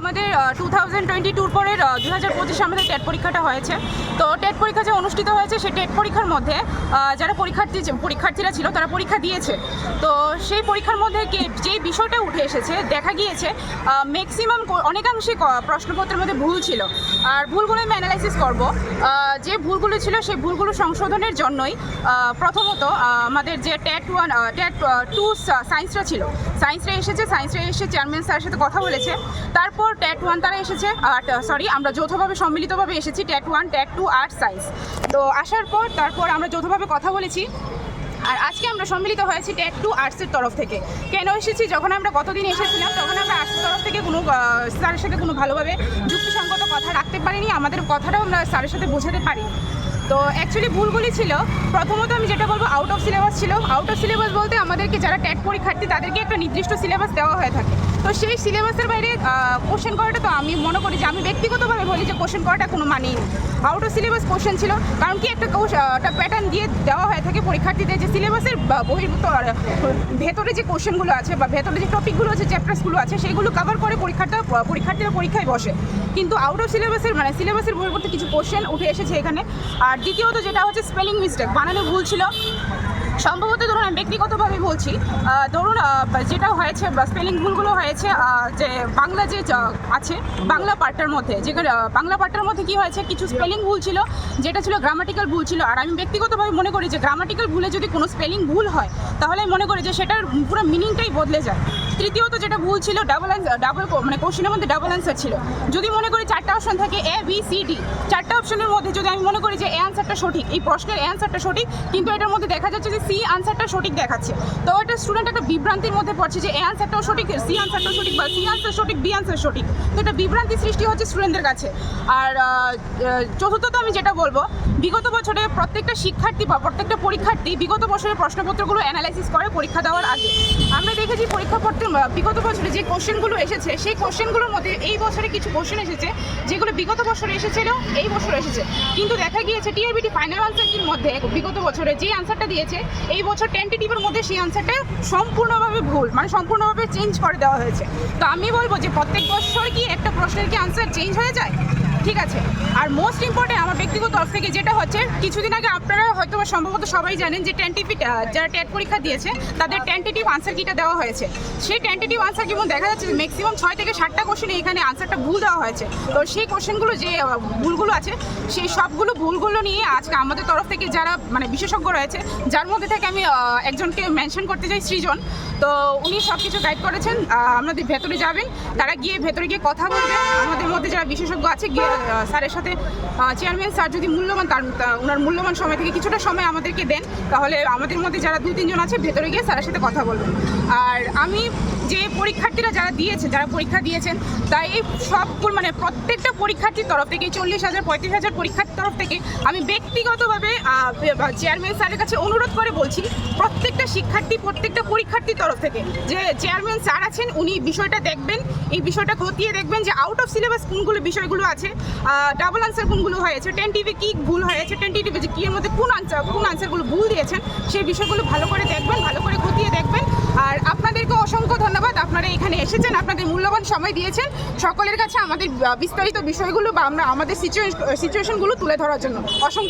আমাদের two thousand twenty টুর পরে দু হাজার পঁচিশে আমাদের টেট পরীক্ষাটা হয়েছে। তো টেট পরীক্ষা যে অনুষ্ঠিত হয়েছে, সেই টেট পরীক্ষার মধ্যে যারা পরীক্ষার্থী পরীক্ষার্থীরা ছিল, তারা পরীক্ষা দিয়েছে। তো সেই পরীক্ষার মধ্যে যে বিষয়টা উঠে এসেছে, দেখা গিয়েছে ম্যাক্সিমাম অনেকাংশে প্রশ্নপত্রের মধ্যে ভুল ছিল। আর ভুলগুলো আমি অ্যানালাইসিস করব। যে ভুলগুলো ছিল, সেই ভুলগুলো সংশোধনের জন্যই প্রথমত আমাদের যে টেট ওয়ান টেট টু সায়েন্সরা ছিল সায়েন্সরা এসেছে সায়েন্সরা এসে চেয়ারম্যান স্যারের সাথে কথা বলেছে। তারপর ট্যাট ওয়ান তারা এসেছে, আর সরি আমরা যৌথভাবে, সম্মিলিতভাবে এসেছি TET one TET two art science তো আসার পর, তারপর আমরা যৌথভাবে কথা বলেছি। আর আজকে আমরা সম্মিলিত হয়েছি ট্যাট টু আর্টসের তরফ থেকে। কেন এসেছি? যখন আমরা গতদিন এসেছিলাম, তখন আমরা আর্টসের তরফ থেকে কোনো স্যারের সাথে কোনো ভালোভাবে যুক্তিসঙ্গত কথা রাখতে পারিনি। আমাদের কথাটাও আমরা স্যারের সাথে বোঝাতে পারিনি। তো অ্যাকচুয়ালি ভুলগুলি ছিল। প্রথমত আমি যেটা বলব আউট অফ সিলেবাস ছিল। আউট অফ সিলেবাস বলতে আমাদেরকে যারা ট্যাট পরীক্ষার্থী, তাদেরকে একটা নির্দিষ্ট সিলেবাস দেওয়া হয়ে থাকে। তো সেই সিলেবাসের বাইরে কোশ্চেন করাটা তো আমি মনে করি যে আমি ব্যক্তিগতভাবে বলি যে কোশ্চেন করাটা কোনো মানেই নেই আউট অফ সিলেবাস কোশ্চেন ছিল, কারণ কি একটা একটা প্যাটার্ন দিয়ে দেওয়া হয়ে থাকে পরীক্ষার্থীদের যে সিলেবাসের বহির্ভূত ভেতরে যে কোশ্চেনগুলো আছে বা ভেতরে যে টপিকগুলো আছে চ্যাপ্টার্সগুলো আছে, সেগুলো কভার করে পরীক্ষার্থীরা পরীক্ষার্থীরা পরীক্ষায় বসে। কিন্তু আউট অফ সিলেবাসের মানে সিলেবাসের বহির্ভূত কিছু কোশ্চেন উঠে এসেছে এখানে। আর দ্বিতীয়ত যেটা হচ্ছে স্পেলিং মিস্টেক বানানো ভুল ছিল। সম্ভবত ধরুন, আমি ব্যক্তিগতভাবে বলছি ধরুন যেটা হয়েছে স্পেলিং ভুলগুলো হয়েছে যে বাংলা যে আছে, বাংলা পার্টটার মধ্যে যেখানে বাংলা পার্টটার মধ্যে কি হয়েছে, কিছু স্পেলিং ভুল ছিল, যেটা ছিল গ্রামাটিক্যাল ভুল ছিল, আর আমি ব্যক্তিগতভাবে মনে করি যে গ্রামাটিক্যাল ভুলে যদি কোনো স্পেলিং ভুল হয়, তাহলে আমি মনে করি যে সেটার পুরো মিনিংটাই বদলে যায়। তৃতীয়ত যেটা ভুল ছিল ডাবল ডাবল মানে কোশ্চেনের মধ্যে ডাবল অ্যান্সার ছিল। যদি মনে করি চারটা অপশন থাকে এ বি সি ডি চারটা অপশনের মধ্যে যদি আমি মনে করি যে এ অ্যান্সারটা সঠিক, এই প্রশ্নের অ্যান্সারটা সঠিক, কিন্তু এটার মধ্যে দেখা যাচ্ছে যে সি আনসারটা সঠিক দেখাচ্ছে। তো এটা স্টুডেন্ট একটা বিভ্রান্তির মধ্যে পড়ছে যে এ আনসারটাও সঠিক সি আনসারটাও সঠিক বা সি অ্যান্সার সঠিক বি আনসার সঠিক। তো এটা বিভ্রান্তি সৃষ্টি হচ্ছে স্টুডেন্টদের কাছে। আর চতুর্থত আমি যেটা বলব, বিগত বছরে প্রত্যেকটা শিক্ষার্থী বা প্রত্যেকটা পরীক্ষার্থী বিগত বছরের প্রশ্নপত্রগুলো অ্যানালাইসিস করে পরীক্ষা দেওয়ার আগে। আমরা দেখেছি পরীক্ষাপত্রে বিগত বছরে যে কোশ্চেনগুলো এসেছে সেই কোশ্চেনগুলোর মধ্যে এই বছরে কিছু কোশ্চেন এসেছে যেগুলো বিগত বছরে এসেছিল, এই বছর এসেছে। কিন্তু দেখা গিয়েছে টিআরবিটি ফাইনাল আনসারটির মধ্যে, বিগত বছরে যে আনসারটা দিয়েছে, এই বছর টেন্টেটিভের মধ্যে সেই আনসারটা সম্পূর্ণভাবে ভুল মানে সম্পূর্ণভাবে চেঞ্জ করে দেওয়া হয়েছে। তো আমি বলব যে প্রত্যেক বছর কি একটা প্রশ্নের কি আনসার চেঞ্জ হয়ে যায়? ঠিক আছে। আর মোস্ট ইম্পর্টেন্ট আমার ব্যক্তিগত তরফ থেকে যেটা হচ্ছে, কিছুদিন আগে আপনারা হয়তো সম্ভবত সবাই জানেন যে টেন্টিভ যারা টেট পরীক্ষা দিয়েছে, তাদের টেন্টেটিভ আনসার কিটা দেওয়া হয়েছে। সেই টেন্টেটিভ আনসার যেমন দেখা যাচ্ছে ম্যাক্সিমাম ছয় থেকে সাতটা কোশ্চেন এখানে আনসারটা ভুল দেওয়া হয়েছে। তো সেই কোশ্চেনগুলো যে ভুলগুলো আছে, সেই সবগুলো ভুলগুলো নিয়ে আজকে আমাদের তরফ থেকে যারা মানে বিশেষজ্ঞ রয়েছে, যার মধ্যে থেকে আমি একজনকে মেনশন করতে চাই, সৃজন। তো উনি সব কিছু গাইড করেছেন আমাদের ভেতরে যাবেন, তারা গিয়ে ভেতরে গিয়ে কথা বলবে। আমাদের মধ্যে যারা বিশেষজ্ঞ আছে, গিয়ে স্যারের সাথে চেয়ারম্যান স্যার যদি মূল্যবান, তার ওনার মূল্যবান সময় থেকে কিছুটা সময় আমাদেরকে দেন, তাহলে আমাদের মধ্যে যারা দু তিনজন আছে, ভেতরে গিয়ে স্যারের সাথে কথা বলবেন। আর আমি যে পরীক্ষার্থীরা যারা দিয়েছে, যারা পরীক্ষা দিয়েছেন, তাই এই সব মানে প্রত্যেকটা পরীক্ষার্থীর তরফ থেকে, চল্লিশ হাজার, পঁয়ত্রিশ হাজার পরীক্ষার্থীর তরফ থেকে আমি ব্যক্তিগতভাবে চেয়ারম্যান স্যারের কাছে অনুরোধ করে বলছি, প্রত্যেকটা শিক্ষার্থী, প্রত্যেকটা পরীক্ষার্থীর তরফ থেকে, যে চেয়ারম্যান স্যার আছেন, উনি বিষয়টা দেখবেন, এই বিষয়টা খতিয়ে দেখবেন যে আউট অফ সিলেবাস কোনগুলো বিষয়গুলো আছে ডাবল আনসার কোনগুলো হয়েছে টেন টিভি কী ভুল হয়েছে টেন টিভি যে কী এর মধ্যে কোন আনসার কোন আনসারগুলো ভুল দিয়েছেন, সেই বিষয়গুলো ভালো করে দেখবেন, ভালো করে খতিয়ে দেখবেন আর আপনাদেরকে অসংখ্য ধন্যবাদ। আপনারা এখানে এসেছেন, আপনাদের মূল্যবান সময় দিয়েছেন। সকলের কাছে আমাদের বিস্তারিত বিষয়গুলো বা আমরা আমাদের সিচুয়েশনগুলো তুলে ধরার জন্য অসংখ্য